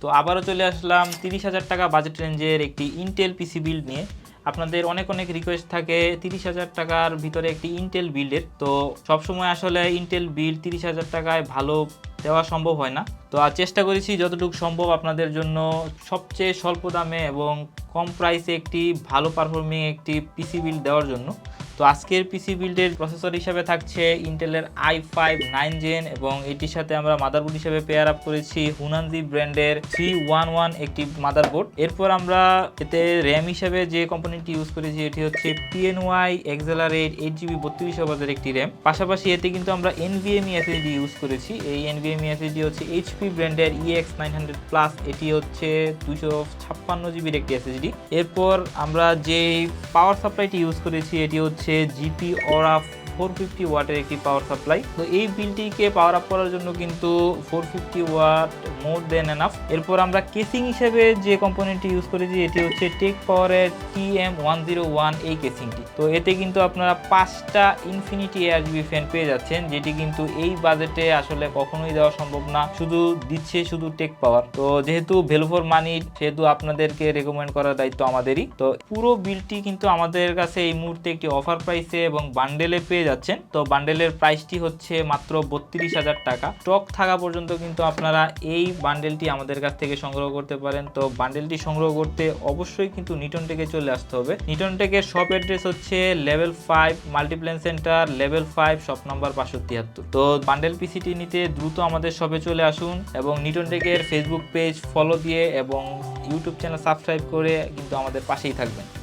তো আবারও চলে আসলাম তিরিশ হাজার টাকা বাজেট রেঞ্জের একটি ইন্টেল পিসি বিল্ড নিয়ে। আপনাদের অনেক অনেক রিকোয়েস্ট থাকে তিরিশ হাজার টাকার ভিতরে একটি ইন্টেল বিল্ডের তো সবসময় আসলে ইন্টেল বিল্ড তিরিশ হাজার টাকায় ভালো দেওয়া সম্ভব হয় না। তো আর চেষ্টা করেছি যতটুকু সম্ভব আপনাদের জন্য সবচেয়ে স্বল্প দামে এবং কম প্রাইসে একটি ভালো পারফর্মিং একটি পিসি বিল দেওয়ার জন্য। তো আজকের পিসি বিল্ডের প্রসেসর হিসাবে থাকছে ইন্টেলের আই ফাইভ নাইন জেন এবং এটির সাথে আমরা মাদারবোর্ড হিসেবে পেয়ার আপ করেছি হুনানজি ব্র্যান্ডের থ্রি ওয়ান ওয়ান একটি মাদারবোর্ড এরপর আমরা এতে র্যাম হিসেবে যে কোম্পানিটি ইউজ করেছি, এটি হচ্ছে PNY accelerate eight eight GB বত্রিশ হাজার একটি র্যাম পাশাপাশি এতে কিন্তু আমরা এনভিএমই এসএসডি ইউজ করেছি। এই এনভিএমই এসএসডি হচ্ছে এইচপি ব্র্যান্ডের ইএক্স নাইন হান্ড্রেড প্লাস এটি হচ্ছে দুশো ছাপ্পান্ন জিবির একটি এসএসডি এরপর আমরা যে পাওয়ার সাপ্লাইটি ইউজ করেছি, এটি হচ্ছে জিপি ওরা ফোর ফিফটি ওয়াটের একটি পাওয়ার সাপ্লাই তো এই বিলটিকে পাওয়ার আপ করার জন্য কিন্তু four fifty watt more than enough এরপর আমরা কেসিং হিসেবে যে কম্পোনেন্টটি ইউজ করেছি, এটি হচ্ছে টেক পাওয়ারের T M one zero one এই কেসিংটি তো এতে কিন্তু আপনারা পাঁচটা ইনফিনিটি এয়ার জিবি ফ্যান পেয়ে যাচ্ছেন, যেটি কিন্তু এই বাজেটে আসলে কখনোই দেওয়া সম্ভব না। শুধু দিচ্ছে শুধু টেক পাওয়ার তো যেহেতু ভ্যালু ফর মানি সেহেতু আপনাদেরকে রেকমেন্ড করার দায়িত্ব আমাদেরই। তো পুরো বিলটি কিন্তু আমাদের কাছে এই মুহূর্তে একটি অফার প্রাইসে এবং বান্ডেলে পেয়ে যাচ্ছেন। তো বান্ডেলের প্রাইসটি হচ্ছে মাত্র বত্রিশ হাজার টাকা। স্টক থাকা পর্যন্ত কিন্তু আপনারা এই বান্ডেলটি আমাদের কাছ থেকে সংগ্রহ করতে পারেন। তো বান্ডেলটি সংগ্রহ করতে অবশ্যই কিন্তু নিটন টেকে চলে আসতে হবে। নিটন টেকের শপ অ্যাড্রেস হচ্ছে level five multiplan centre level five shop number পাঁচশো তিয়াত্তর তো বান্ডেল পিসিটি নিতে দ্রুত আমাদের শপে চলে আসুন এবং নিটন টেকের ফেসবুক পেজ ফলো দিয়ে এবং ইউটিউব চ্যানেল সাবস্ক্রাইব করে কিন্তু আমাদের পাশেই থাকবেন।